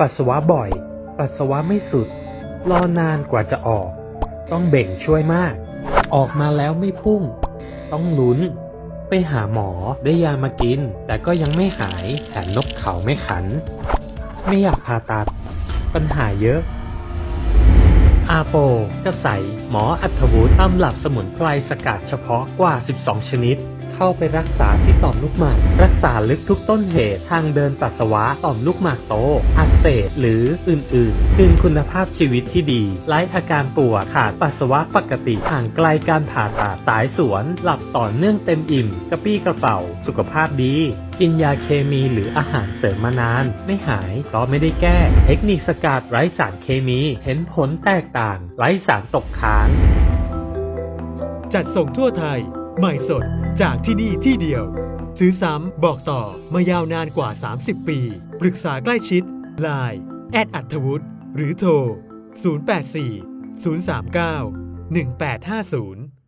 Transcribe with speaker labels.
Speaker 1: ปัสสาวะบ่อย ปัสสาวะไม่สุด รอนานกว่าจะออก ต้องเบ่งช่วยมาก ออกมาแล้วไม่พุ่ง ต้องลุ้น ไปหาหมอได้ยามากิน แต่ก็ยังไม่หายแถมนกเขาไม่ขัน ไม่อยากผ่าตัด ปัญหาเยอะ อาโปกระใสหมออัธวุฒิตำรับสมุนไพรสกัดเฉพาะกว่า 12 ชนิด เข้าไปรักษาที่ต่อมลูกหมาก รักษาลึกทุกต้นเหตุทางเดินปัสสาวะต่อมลูกหมากโต อักเสบหรืออื่นๆ คืนคุณภาพชีวิตที่ดีไร้อาการปวดขาดปัสสาวะปกติห่างไกลการผ่าตัดสายสวน หลับต่อเนื่องเต็มอิ่ม กระปี้กระเป๋า สุขภาพดี กินยาเคมีหรืออาหารเสริมมานาน ไม่หายเพราะไม่ได้แก้ เทคนิคสกัดไร้สารเคมี เห็นผลแตกต่าง ไร้สารตกค้าง
Speaker 2: จัดส่งทั่วไทย ใหม่สด จากที่นี่ที่เดียว ซื้อซ้ำบอกต่อมายาวนานกว่า 30 ปี ปรึกษาใกล้ชิด Line แอดอัธวุฒิหรือโทร 084 039 1850